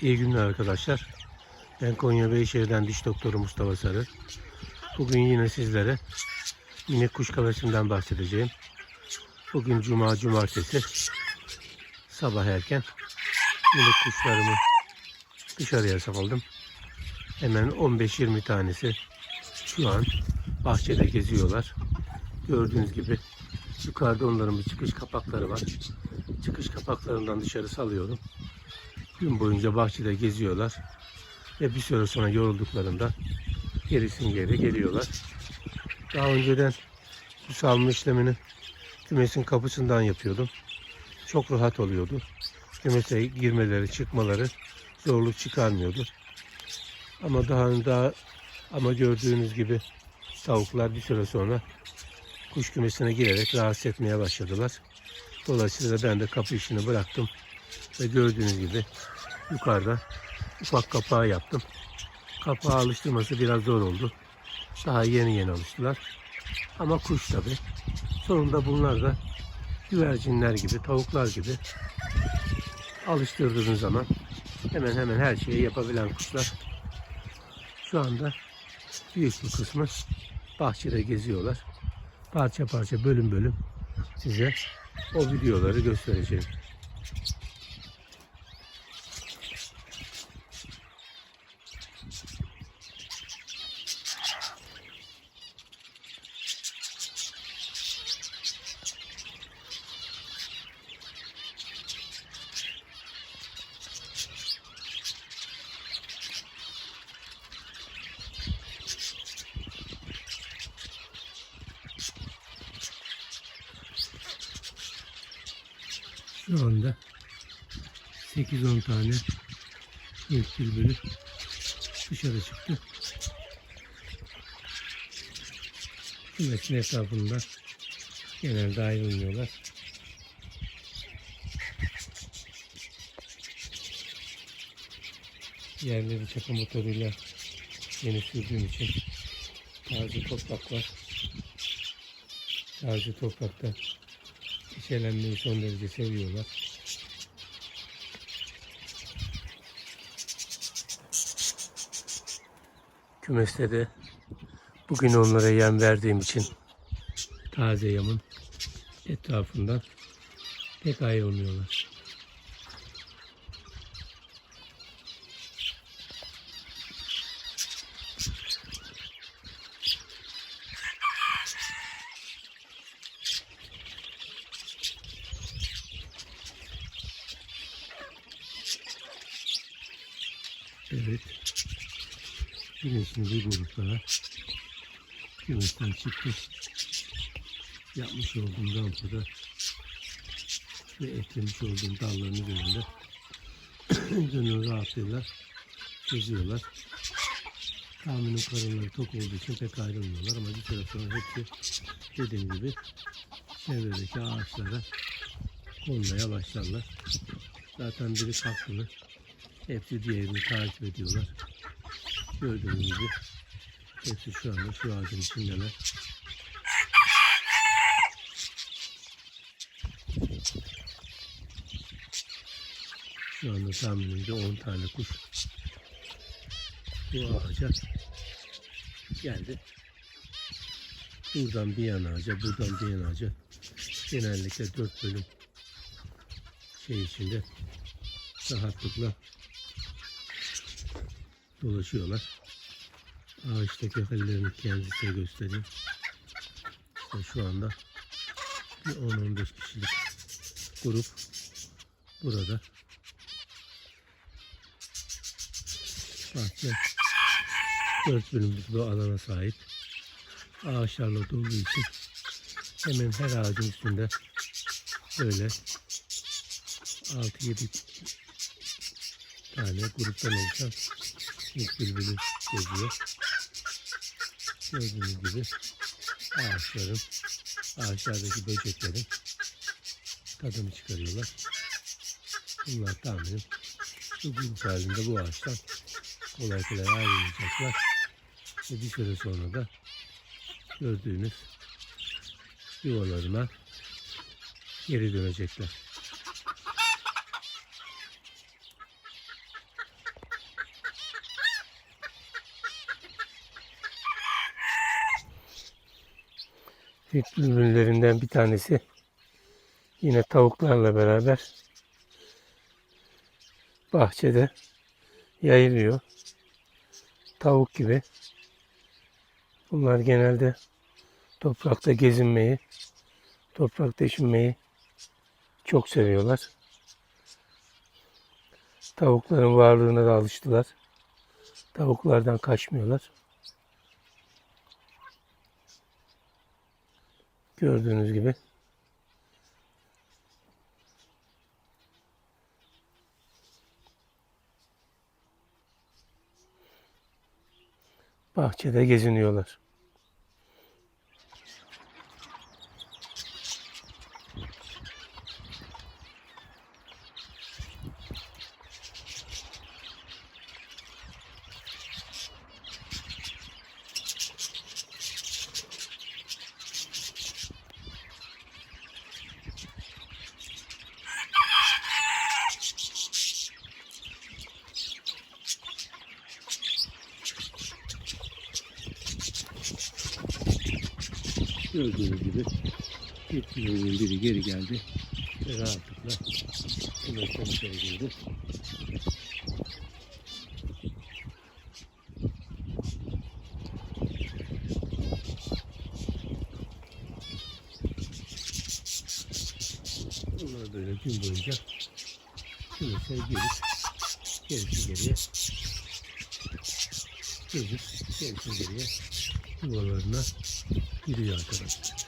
İyi günler arkadaşlar. Ben Konya Beyşehir'den diş doktoru Mustafa Sarı. Bugün yine sizlere minik kuş kafesinden bahsedeceğim. Bugün Cuma Cumartesi sabah erken minik kuşlarımı dışarıya saldım. Hemen 15-20 tanesi şu an bahçede geziyorlar. Gördüğünüz gibi yukarıda onların bir çıkış kapakları var. Çıkış kapaklarından dışarı salıyorum. Gün boyunca bahçede geziyorlar. Ve bir süre sonra yorulduklarında gerisin geri geliyorlar. Daha önceden bu salma işlemini kümesin kapısından yapıyordum. Çok rahat oluyordu. Kümese girmeleri, çıkmaları zorluk çıkarmıyordu. Ama daha daha ama gördüğünüz gibi tavuklar bir süre sonra kuş kümesine girerek rahatsız etmeye başladılar. Dolayısıyla ben de kapı işini bıraktım. Ve gördüğünüz gibi yukarıda ufak kapağı yaptım. Kapağı alıştırması biraz zor oldu. Daha yeni yeni alıştılar. Ama kuş tabi. Sonunda bunlar da güvercinler gibi, tavuklar gibi alıştırdığınız zaman hemen hemen her şeyi yapabilen kuşlar. Şu anda büyük bir kısmı bahçede geziyorlar. Parça parça bölüm bölüm size o videoları göstereceğim. Şu anda 8-10 tane ilk bülbülü dışarı çıktı. Kümesin etrafında genelde ayrılmıyorlar. Yerleri çakı motoruyla yeni sürdüğüm için taze toprak var. Taze toprakta Çiçelenmeyi son derece seviyorlar. Kümeste de bugün onlara yem verdiğim için taze yamın etrafından pek ayrılmıyorlar. Evet. Bir grup daha kümesten çıktı. Yapmış olduğum rampada ve eklemiş olduğum dalların üzerinde gönül rahatlığıyla geziyorlar. Tahminim karınları tok olduğu için pek ayrılmıyorlar ama bir süre sonra hepsi dediğim gibi çevredeki ağaçlara konmaya başlarlar. Zaten biri kalktı Hepsi diğerini takip ediyorlar. Gördüğünüz gibi hepsi şu anda şu ağacın içindeler. Şu anda tahminimce 10 tane kuş bu ağaca geldi. Buradan bir yan ağaca, buradan bir yan ağaca. Genellikle 4 bölüm şey içinde rahatlıkla dolaşıyorlar. Ağaçtaki hallerini kendisi göstereyim. İşte şu anda bir 10-15 kişilik grup burada. Bahçe 4 bölümlük bir alana sahip. Ağaçlarla dolu için hemen her ağacın üstünde böyle 6-7 tane gruptan oluşan ilk bülbülü geziyor. Gördüğünüz gibi ağaçların, ağaçlardaki böceklerin tadını çıkarıyorlar. Bunlar tahminim bu grup halinde bu ağaçtan kolay kolay ayrılmayacaklar. Ve bir süre sonra da gördüğünüz yuvalarına geri dönecekler. Süt bülbüllerinden bir tanesi yine tavuklarla beraber bahçede yayılıyor. Tavuk gibi. Bunlar genelde toprakta gezinmeyi, toprakta işinmeyi çok seviyorlar. Tavukların varlığına da alıştılar. Tavuklardan kaçmıyorlar. Gördüğünüz gibi. Bahçede geziniyorlar. Gördüğünüz gibi bir biri geri geldi ve rahatlıkla kümesine içeri girdi. Bunlar böyle gün boyunca kümese girip gerisi geriye gezip gerisi geriye yuvalarına いるよう。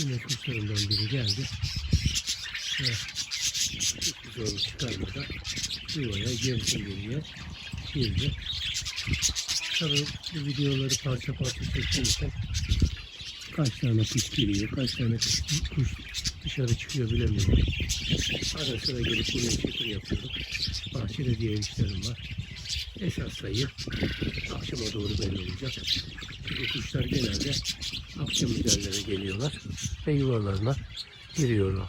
Yine biri geldi. Ve hiçbir zorluk çıkarmadan yuvaya gerisin geriye girdi. Tabii bu videoları parça parça çektiğim için kaç tane kuş giriyor, kaç tane kuş dışarı çıkıyor bilemiyorum. Ara sıra gelip buraya çekim yapıyorum. Bahçede diğer işlerim var. Esas sayı akşama doğru belli olacak. Çünkü kuşlar genelde akşam üzerlere geliyorlar ve yuvalarına giriyorlar.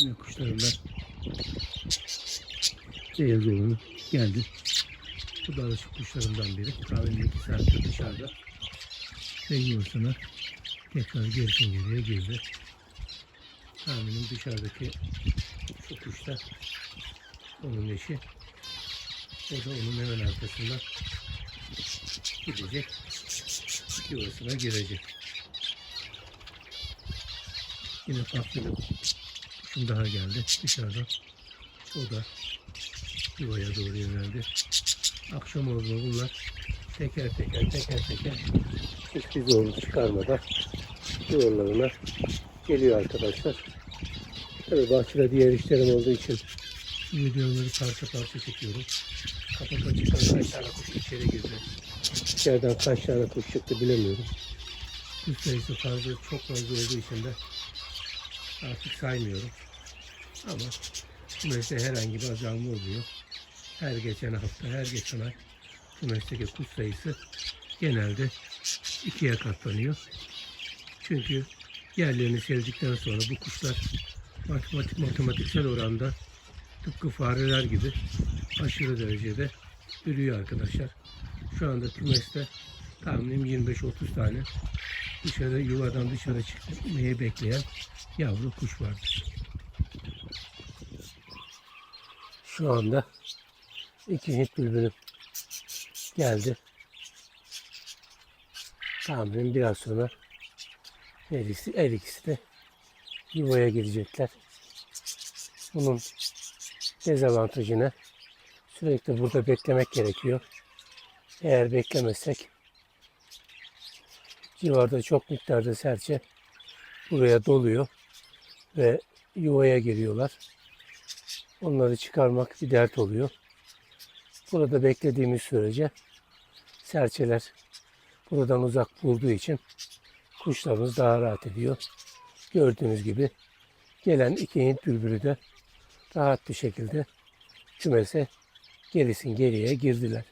Yine kuşlarımdan beyaz olanı geldi. Bu da alışık kuşlarımdan biri. Kahvenin iki saattir dışarıda. Ve yuvasına tekrar gerisin geriye girdi. Tahminim dışarıdaki şu kuş da onun eşi. O da onun hemen arkasından gidecek. Yuvasına girecek. Yine farklı bir kuşum daha geldi dışarıdan. O da yuvaya doğru yöneldi. Akşam oldu bunlar teker teker teker teker hiçbir zorluk çıkarmadan yuvalarına geliyor arkadaşlar. Tabii bahçede diğer işlerim olduğu için videoları parça parça çekiyorum. Kapak açıktan kaç tane kuş içeri girdi. İçeriden kaç tane kuş çıktı bilemiyorum. Kuş sayısı fazla, çok fazla olduğu için de artık saymıyorum. Ama kümeste herhangi bir azalma oluyor. Her geçen hafta, her geçen ay kümesteki kuş sayısı genelde ikiye katlanıyor. Çünkü yerlerini sevdikten sonra bu kuşlar matematik matematiksel oranda tıpkı fareler gibi aşırı derecede ürüyor arkadaşlar. Şu anda kümeste tahminim 25-30 tane dışarı yuvadan dışarı çıkmayı bekleyen yavru kuş vardır. Şu anda iki Hint bülbülüm geldi. Tahminim biraz sonra her ikisi, her ikisi de yuvaya girecekler. Bunun dezavantajını sürekli burada beklemek gerekiyor. Eğer beklemezsek civarda çok miktarda serçe buraya doluyor ve yuvaya giriyorlar. Onları çıkarmak bir dert oluyor. Burada beklediğimiz sürece serçeler buradan uzak bulduğu için kuşlarımız daha rahat ediyor. Gördüğünüz gibi gelen iki Hint bülbülü de rahat bir şekilde kümese gerisin geriye girdiler.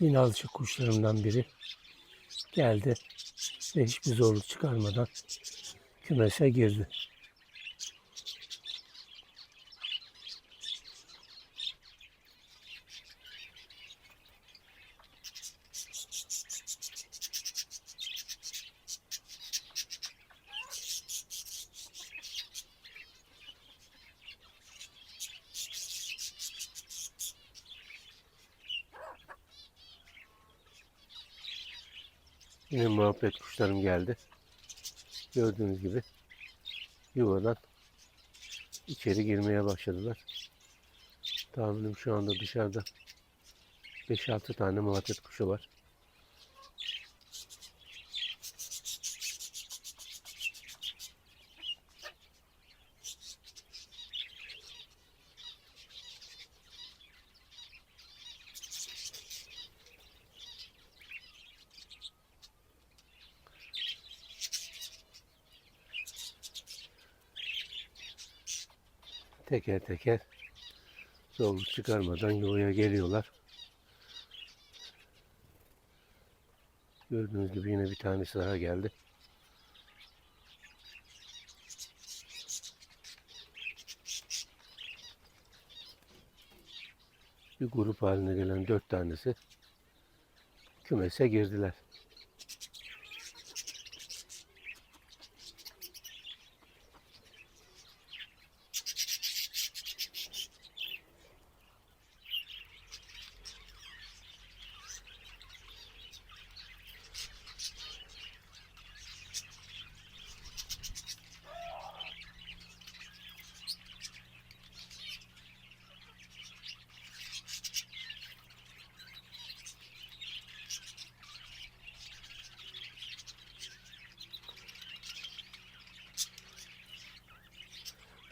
Yine alışık kuşlarımdan biri geldi ve hiçbir zorluk çıkarmadan kümese girdi. Yine muhabbet kuşlarım geldi. Gördüğünüz gibi yuvadan içeri girmeye başladılar. Tahminim şu anda dışarıda 5-6 tane muhabbet kuşu var. Teker teker zorluk çıkarmadan yuvaya geliyorlar. Gördüğünüz gibi yine bir tanesi daha geldi. Bir grup haline gelen dört tanesi kümese girdiler.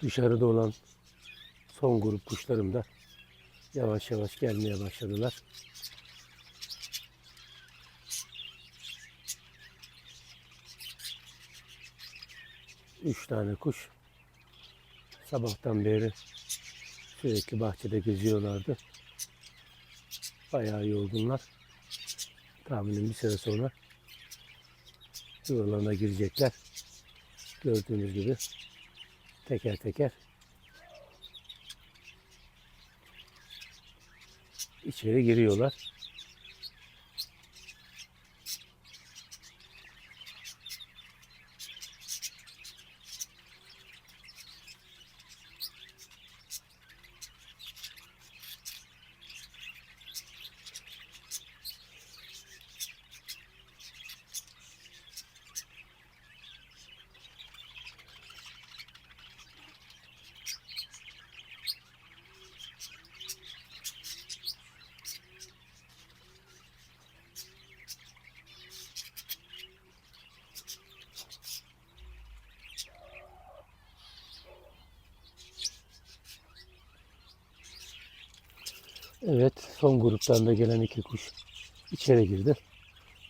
Dışarıda olan son grup kuşlarım da yavaş yavaş gelmeye başladılar. Üç tane kuş sabahtan beri sürekli bahçede geziyorlardı. Bayağı yorgunlar. Tahminim bir süre sonra yuvalarına girecekler. Gördüğünüz gibi teker teker içeri giriyorlar. Evet, son gruptan da gelen iki kuş içeri girdi.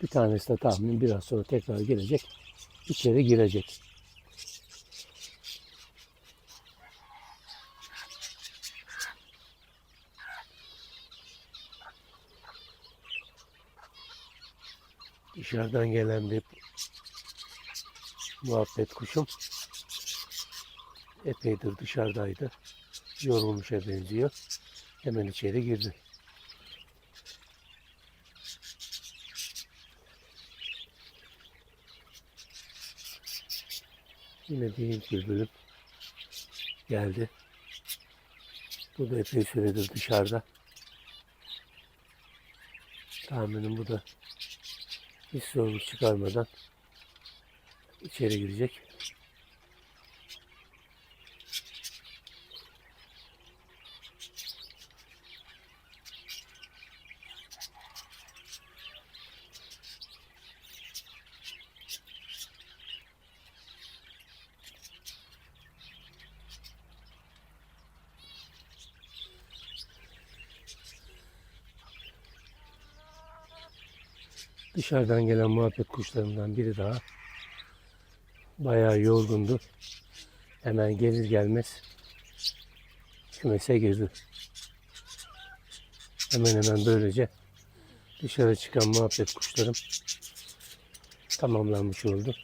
Bir tanesi de tahminim biraz sonra tekrar gelecek. İçeri girecek. Dışarıdan gelen bir muhabbet kuşum epeydir dışarıdaydı. Yorulmuşa benziyor. Hemen içeri girdi. Yine bir bülbülüm geldi. Bu da epey süredir dışarıda. Tahminim bu da hiç zorluk çıkarmadan içeri girecek. Dışarıdan gelen muhabbet kuşlarından biri daha. Bayağı yorgundu. Hemen gelir gelmez kümese girdi. Hemen hemen böylece dışarı çıkan muhabbet kuşlarım tamamlanmış oldu.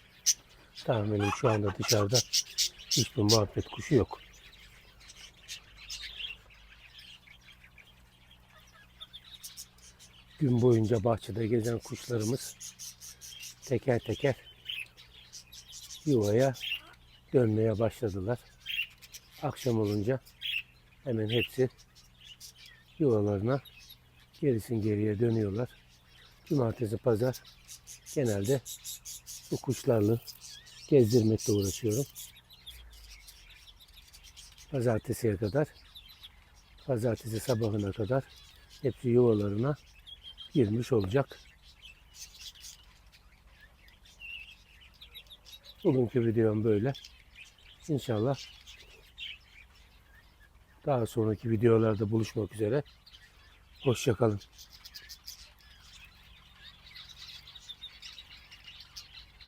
Tahminim şu anda dışarıda hiçbir muhabbet kuşu yok. Gün boyunca bahçede gezen kuşlarımız teker teker yuvaya dönmeye başladılar. Akşam olunca hemen hepsi yuvalarına gerisin geriye dönüyorlar. Cumartesi, pazar genelde bu kuşlarla gezdirmekle uğraşıyorum. Pazartesiye kadar, pazartesi sabahına kadar hepsi yuvalarına girmiş olacak. Bugünkü videom böyle. İnşallah daha sonraki videolarda buluşmak üzere. Hoşçakalın.